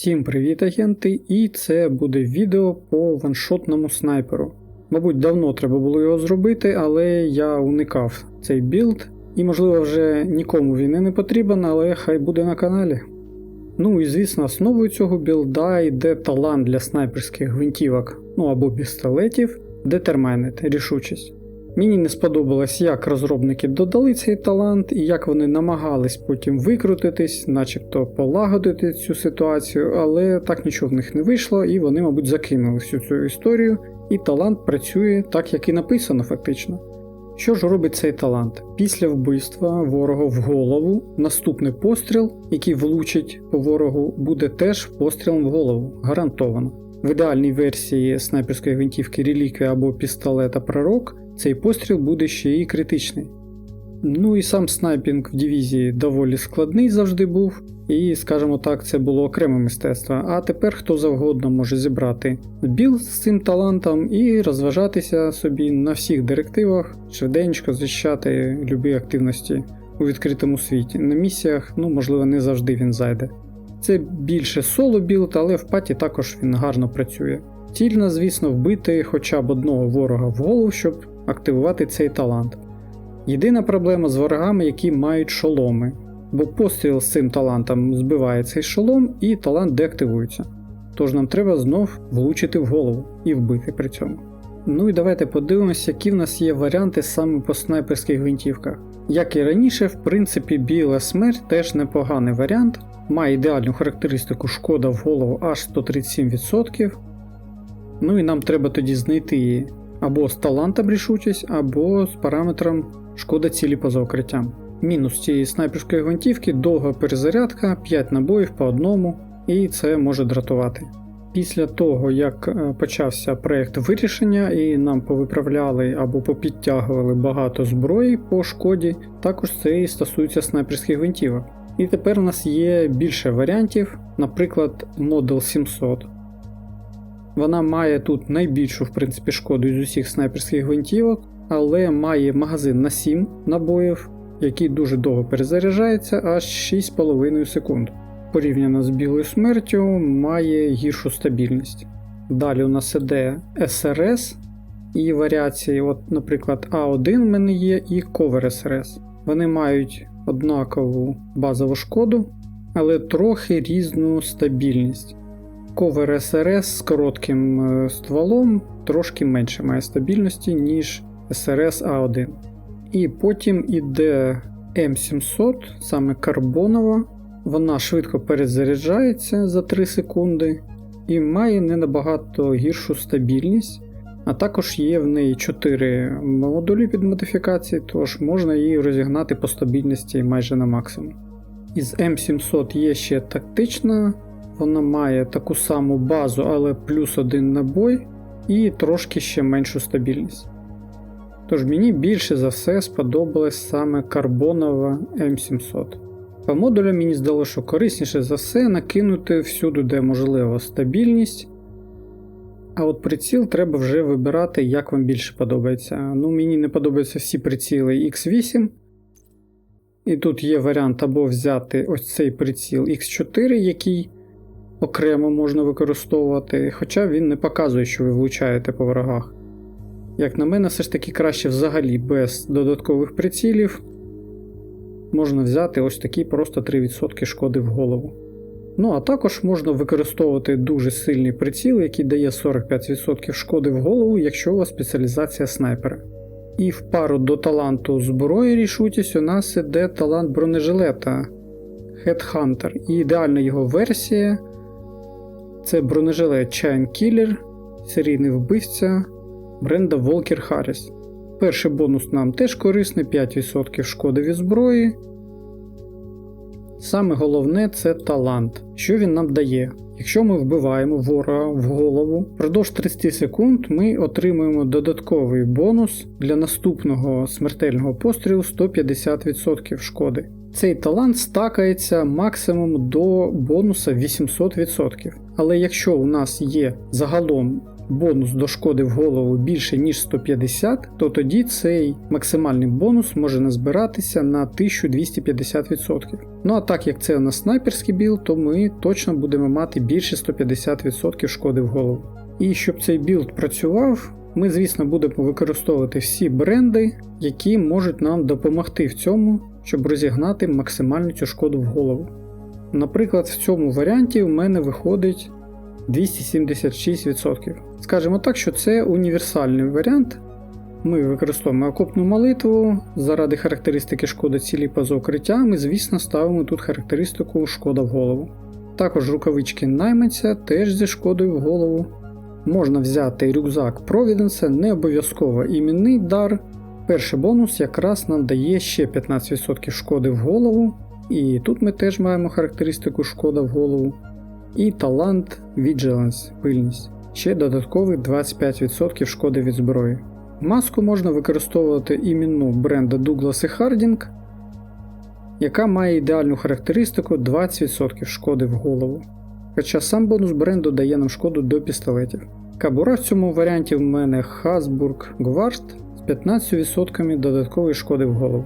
Всім привіт, агенти! І це буде відео по ваншотному снайперу. Мабуть, давно треба було його зробити, але я уникав цей білд, і, можливо, вже нікому він і не потрібен, але хай буде на каналі. Ну і звісно, основою цього білда йде талант для снайперських гвинтівок, ну або пістолетів, Determined, рішучість. Мені не сподобалось, як розробники додали цей талант і як вони намагались потім викрутитись, начебто полагодити цю ситуацію, але так нічого в них не вийшло, і вони, мабуть, закинули всю цю історію, і талант працює так, як і написано, фактично. Що ж робить цей талант? Після вбивства ворога в голову наступний постріл, який влучить по ворогу, буде теж пострілом в голову, гарантовано. В ідеальній версії снайперської гвинтівки реліквія або пістолета Пророк цей постріл буде ще і критичний. Ну і сам снайпінг в дивізії доволі складний завжди був, і, скажімо так, це було окреме мистецтво. А тепер хто завгодно може зібрати білд з цим талантом і розважатися собі на всіх директивах, швиденько захищати любі активності у відкритому світі. На місіях, ну можливо, не завжди він зайде. Це більше соло білд, але в паті також він гарно працює. Цільно, звісно, вбити хоча б одного ворога в голову, щоб активувати цей талант. Єдина проблема з ворогами, які мають шоломи, бо постріл з цим талантом збиває цей шолом і талант деактивується. Тож нам треба знов влучити в голову і вбити при цьому. Ну і давайте подивимося, які в нас є варіанти саме по снайперських гвинтівках. Як і раніше, в принципі, біла смерть теж непоганий варіант, має ідеальну характеристику шкода в голову аж 137%. Ну і нам треба тоді знайти її або з талантом рішучість, або з параметром шкода цілі поза укриттям. Мінус цієї снайперської гвинтівки довга перезарядка, 5 набоїв по одному, і це може дратувати. Після того, як е, почався проєкт вирішення і нам повиправляли або попідтягували багато зброї по шкоді, також це і стосується снайперських гвинтівок. І тепер у нас є більше варіантів, наприклад, Model 700. Вона має тут найбільшу в принципі, шкоду із усіх снайперських гвинтівок, але має магазин на 7 набоїв, який дуже довго перезаряджається, аж 6,5 секунд. Порівняно з білою смертю, має гіршу стабільність. Далі у нас іде SRS і варіації, от, наприклад, А1 в мене є і Cover SRS. Вони мають однакову базову шкоду, але трохи різну стабільність. Cover SRS з коротким е, стволом трошки менше має стабільності, ніж SRS A1. І потім іде M700, саме карбонова. Вона швидко перезаряджається за 3 секунди і має не набагато гіршу стабільність. А також є в неї 4 модулі під модифікації, тож можна її розігнати по стабільності майже на максимум. Із M700 є ще тактична, вона має таку саму базу, але плюс один набой і трошки ще меншу стабільність. Тож мені більше за все сподобалась саме карбонова M700. По модулю мені здалося, що корисніше за все накинути всюди, де можливо, стабільність. А от приціл треба вже вибирати, як вам більше подобається. Ну, Мені не подобаються всі приціли X8. І тут є варіант або взяти ось цей приціл X4, який окремо можна використовувати, хоча він не показує, що ви влучаєте по ворогах. Як на мене, все ж таки краще взагалі без додаткових прицілів можна взяти ось такі просто 3% шкоди в голову. Ну, а також можна використовувати дуже сильний приціл, який дає 45% шкоди в голову, якщо у вас спеціалізація снайпера. І в пару до таланту зброї рішучість у нас іде талант бронежилета Headhunter. І ідеальна його версія це бронежилет Chain Killer, серійний вбивця бренда Volker Harris. Перший бонус нам теж корисний 5% шкоди від зброї. Саме головне це талант, що він нам дає. Якщо ми вбиваємо ворога в голову, впродовж 30 секунд ми отримуємо додатковий бонус для наступного смертельного пострілу 150% шкоди. Цей талант стакається максимум до бонуса 800%. Але якщо у нас є загалом бонус до шкоди в голову більше ніж 150, то тоді цей максимальний бонус може назбиратися на 1250%. Ну а так як це у нас снайперський білд, то ми точно будемо мати більше 150% шкоди в голову. І щоб цей білд працював, ми, звісно, будемо використовувати всі бренди, які можуть нам допомогти в цьому, щоб розігнати максимальну цю шкоду в голову. Наприклад, в цьому варіанті в мене виходить 276%. Скажімо так, що це універсальний варіант. Ми використовуємо окопну молитву заради характеристики шкоди цілі поза укриття, ми, звісно, ставимо тут характеристику шкода в голову. Також рукавички найманця теж зі шкодою в голову. Можна взяти рюкзак Провіденса, не обов'язково іменний дар. Перший бонус якраз нам дає ще 15% шкоди в голову, і тут ми теж маємо характеристику шкода в голову. І талант Vigilance, пильність, ще додаткових 25% шкоди від зброї. Маску можна використовувати іменну бренда Douglas Harding, яка має ідеальну характеристику 20% шкоди в голову. Хоча сам бонус бренду дає нам шкоду до пістолетів. Кабура в цьому варіанті в мене Hasburg Guard з 15% додаткової шкоди в голову.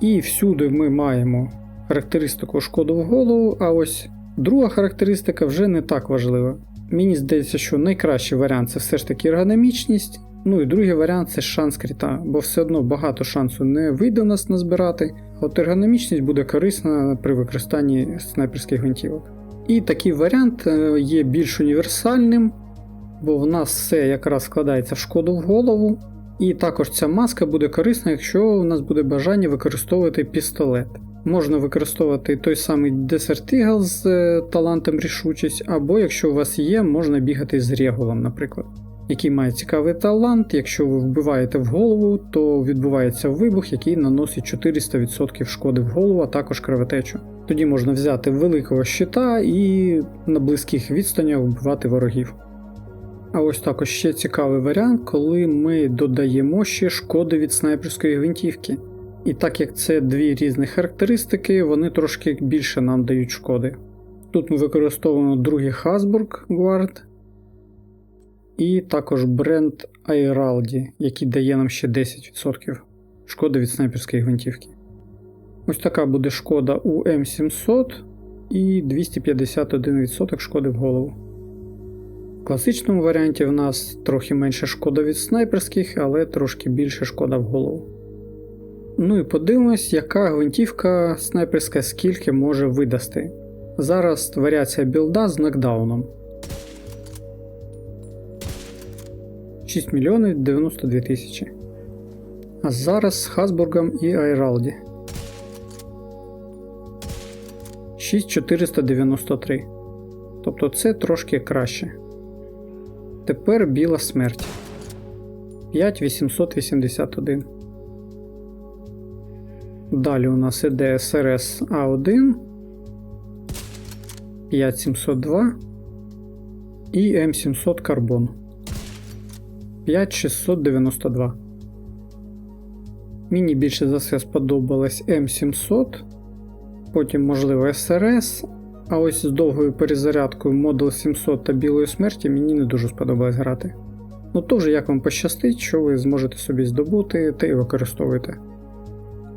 І всюди ми маємо характеристику шкоду в голову, а ось друга характеристика вже не так важлива. Мені здається, що найкращий варіант це все ж таки ергономічність. Ну і другий варіант це шанс кріта, бо все одно багато шансу не вийде у нас назбирати, от ергономічність буде корисна при використанні снайперських гвинтівок. І такий варіант е, є більш універсальним, бо в нас все якраз складається в шкоду в голову. І також ця маска буде корисна, якщо у нас буде бажання використовувати пістолет. Можна використовувати той самий Eagle з е, талантом рішучість, або якщо у вас є, можна бігати з регулом, наприклад, який має цікавий талант. Якщо ви вбиваєте в голову, то відбувається вибух, який наносить 400% шкоди в голову, а також кровотечу. Тоді можна взяти великого щита і на близьких відстанях вбивати ворогів. А ось також ще цікавий варіант, коли ми додаємо ще шкоди від снайперської гвинтівки. І так як це дві різні характеристики, вони трошки більше нам дають шкоди. Тут ми використовуємо другий Hasburg Guard і також бренд Airaldi, який дає нам ще 10% шкоди від снайперської гвинтівки. Ось така буде шкода у М700 і 251% шкоди в голову. В класичному варіанті в нас трохи менше шкода від снайперських, але трошки більше шкода в голову. Ну і подивимось, яка гвинтівка снайперська скільки може видасти. Зараз варіація білда з нокдауном. 6 мільйонів 92 тисячі. А зараз з Хасбургом і Айралді. 6493. Тобто це трошки краще. Тепер біла смерть. 5881. Далі у нас іде СРС А1, 5702 і М700 карбон. 5692. Мені більше за все сподобалась М700, потім, можливо, СРС. А ось з довгою перезарядкою Model 700 та білої смерті мені не дуже сподобалось грати. Ну то вже як вам пощастить, що ви зможете собі здобути та й використовуєте.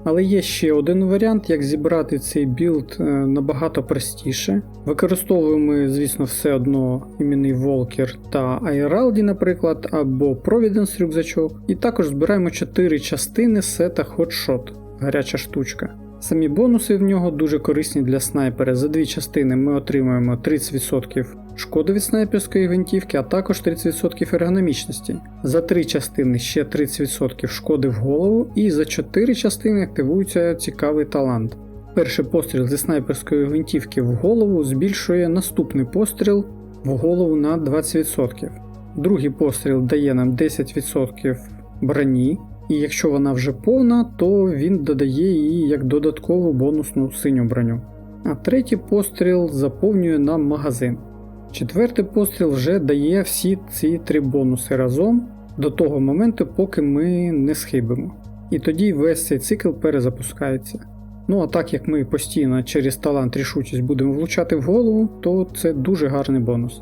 Але є ще один варіант, як зібрати цей білд е, набагато простіше. Використовуємо, звісно, все одно іменний Волкер та Айралді, наприклад, або Providence рюкзачок. І також збираємо 4 частини сета Hotshot, гаряча штучка. Самі бонуси в нього дуже корисні для снайпера. За дві частини ми отримуємо 30% шкоди від снайперської гвинтівки, а також 30% ергономічності. За три частини ще 30% шкоди в голову, і за 4 частини активується цікавий талант. Перший постріл зі снайперської гвинтівки в голову збільшує наступний постріл в голову на 20%. Другий постріл дає нам 10% броні, і якщо вона вже повна, то він додає її як додаткову бонусну синю броню. А третій постріл заповнює нам магазин. Четвертий постріл вже дає всі ці три бонуси разом до того моменту, поки ми не схибимо. І тоді весь цей цикл перезапускається. Ну а так як ми постійно через талант рішучість будемо влучати в голову, то це дуже гарний бонус.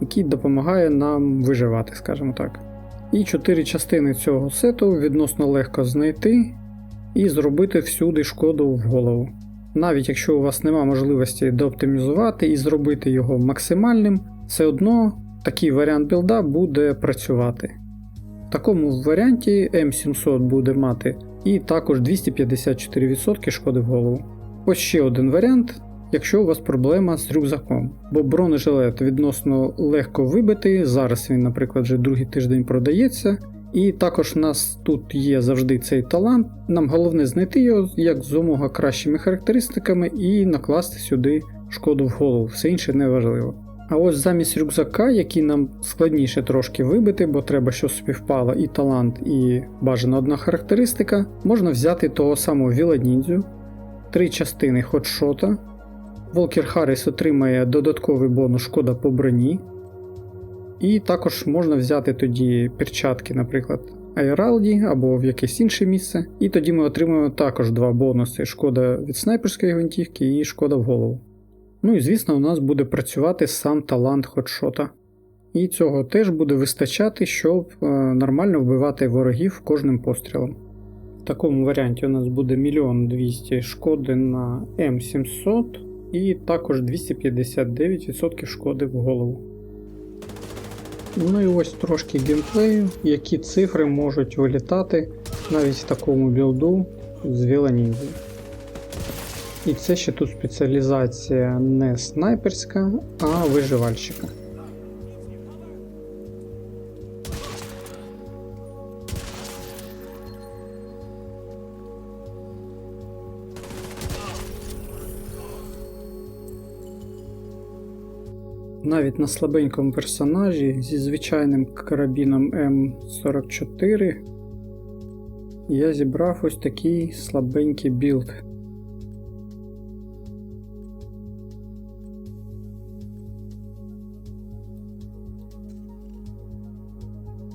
який допомагає нам виживати, скажімо так. І чотири частини цього сету відносно легко знайти і зробити всюди шкоду в голову. Навіть якщо у вас нема можливості дооптимізувати і зробити його максимальним, все одно такий варіант білда буде працювати. В такому варіанті М700 буде мати і також 254% шкоди в голову. Ось ще один варіант, якщо у вас проблема з рюкзаком, бо бронежилет відносно легко вибитий, зараз він, наприклад, вже другий тиждень продається. І також у нас тут є завжди цей талант. Нам головне знайти його як зомога кращими характеристиками і накласти сюди шкоду в голову, все інше не важливо. А ось замість рюкзака, який нам складніше трошки вибити, бо треба, щоб співпало і талант, і бажана одна характеристика, можна взяти того самого Віла три частини ходшота. Волкер Харріс отримає додатковий бонус шкода по броні. І також можна взяти тоді перчатки, наприклад, Айралді або в якесь інше місце. І тоді ми отримуємо також два бонуси: шкода від снайперської гвинтівки і шкода в голову. Ну і звісно, у нас буде працювати сам талант ходшота. І цього теж буде вистачати, щоб е, нормально вбивати ворогів кожним пострілом. В такому варіанті у нас буде 1 200 шкоди на М700 і також 259% шкоди в голову. Ну і ось трошки геймплею, які цифри можуть вилітати навіть в такому білду з Віланізі. І це ще тут спеціалізація не снайперська, а виживальщика. Навіть на слабенькому персонажі зі звичайним карабіном М44 я зібрав ось такий слабенький білд.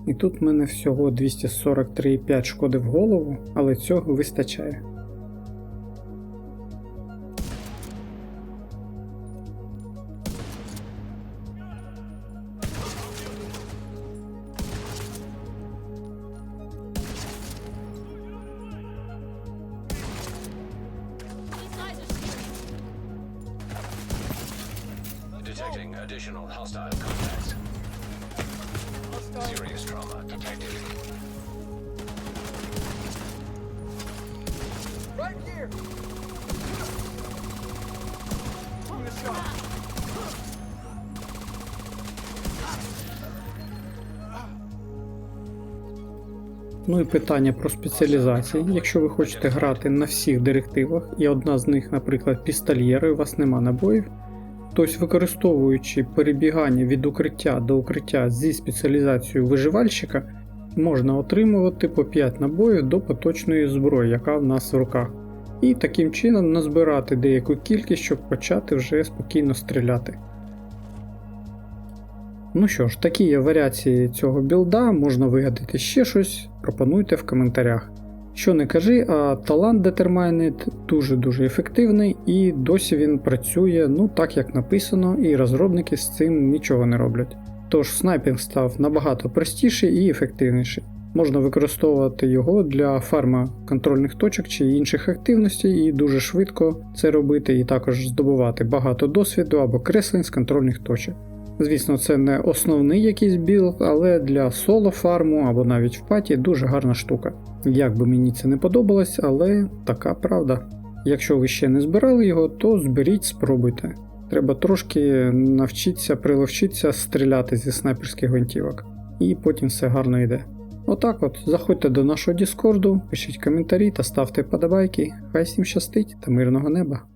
І тут в мене всього 243,5 шкоди в голову, але цього вистачає. Additional hostile contacts. Serious trauma detected. Right here! Give me a shot. Ну і питання про спеціалізації. Якщо ви хочете грати на всіх директивах, і одна з них, наприклад, пістольєри, у вас нема набоїв, то ось використовуючи перебігання від укриття до укриття зі спеціалізацією виживальщика, можна отримувати по 5 набоїв до поточної зброї, яка в нас в руках. І таким чином назбирати деяку кількість, щоб почати вже спокійно стріляти. Ну що ж, такі є варіації цього білда, можна вигадати ще щось, пропонуйте в коментарях. Що не кажи, а талант Determined дуже-дуже ефективний і досі він працює ну так як написано, і розробники з цим нічого не роблять. Тож снайпінг став набагато простіший і ефективніший. Можна використовувати його для фарма контрольних точок чи інших активностей і дуже швидко це робити, і також здобувати багато досвіду або креслень з контрольних точок. Звісно, це не основний якийсь білд, але для соло фарму або навіть в паті дуже гарна штука. Як би мені це не подобалось, але така правда. Якщо ви ще не збирали його, то зберіть, спробуйте. Треба трошки навчитися, приловчитися стріляти зі снайперських гвинтівок, і потім все гарно йде. Отак от, заходьте до нашого Діскорду, пишіть коментарі та ставте подобайки. Хай всім щастить та мирного неба!